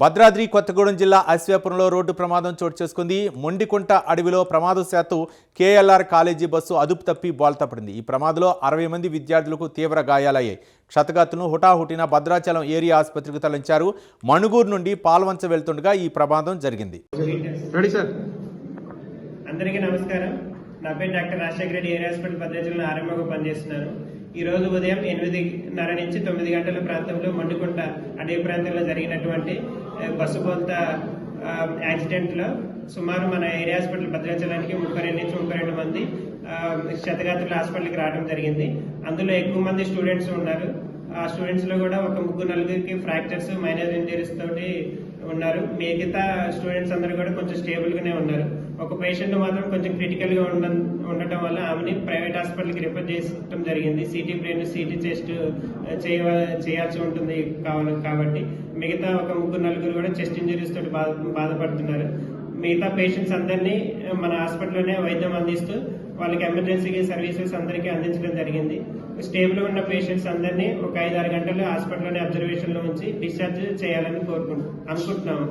భద్రాద్రి కొత్తగూడెం జిల్లా అశ్వాపురంలో రోడ్డు ప్రమాదం చోటు చేసుకుంది. మొండికుంట అడవిలో ప్రమాదశాత్తు కేఎల్ఆర్ కాలేజీ బస్సు అదుపు తప్పి బోల్తా పడింది ఈ ప్రమాదంలో అరవై మంది విద్యార్థులకు తీవ్ర గాయాలయ్యాయి. క్షతగాతులను హుటాహుటిన భద్రాచలం ఏరియా ఆసుపత్రికి తరలించారు. మణుగూరు నుండి పాల్వంచ వెళ్తుండగా ఈ ప్రమాదం జరిగింది. Ready sir. అందరికీ నమస్కారం. నా పేరు doctor Rajasekhara Reddy area hospital భద్రాచలంలో ఆరంభంగా పనిచేస్తున్నాను ఈ రోజు ఉదయం ఎనిమిదిన్నర నుంచి తొమ్మిది గంటల ప్రాంతంలో మండుకుంట అడవి ప్రాంతంలో జరిగినటువంటి బస్సు బొంత యాక్సిడెంట్లో సుమారు మన ఏరియా హాస్పిటల్ భద్రాచలానికి ముప్పై రెండు నుంచి ముప్పై రెండు మంది ఆ, క్షతగాత్రులు హాస్పిటల్కి రావడం జరిగింది. అందులో ఎక్కువ మంది స్టూడెంట్స్ ఉన్నారు. ఆ స్టూడెంట్స్లో కూడా ఒక ముగ్గురు నలుగురికి ఫ్రాక్చర్స్ మైనర్ ఇంజరీస్ తోటి ఉన్నారు. మిగతా స్టూడెంట్స్ అందరూ కూడా కొంచెం స్టేబుల్గానే ఉన్నారు. ఒక పేషెంట్ మాత్రం కొంచెం క్రిటికల్గా ఉండ ఉండటం వల్ల ఆమెని ప్రైవేట్ హాస్పిటల్కి రిఫర్ చేయడం జరిగింది. సిటీ బ్రెయిన్ సిటీ చెస్ట్ చేయ చేయాల్సి ఉంటుంది కావాలి కాబట్టి మిగతా ఒక ముగ్గురు నలుగురు కూడా చెస్ట్ ఇంజరీస్ తోటి బాధ బాధపడుతున్నారు. మిగతా పేషెంట్స్ అందరినీ మన హాస్పిటల్లోనే వైద్యం అందిస్తూ వాళ్ళకి ఎమర్జెన్సీ సర్వీసెస్ అందరికీ అందించడం జరిగింది. స్టేబుల్ ఉన్న పేషెంట్స్ అందరినీ ఒక ఐదు ఆరు గంటలు హాస్పిటల్లోనే అబ్జర్వేషన్లో ఉంచి డిశ్చార్జ్ చేయాలని కోరుకుంటున్నాం అనుకుంటున్నాము.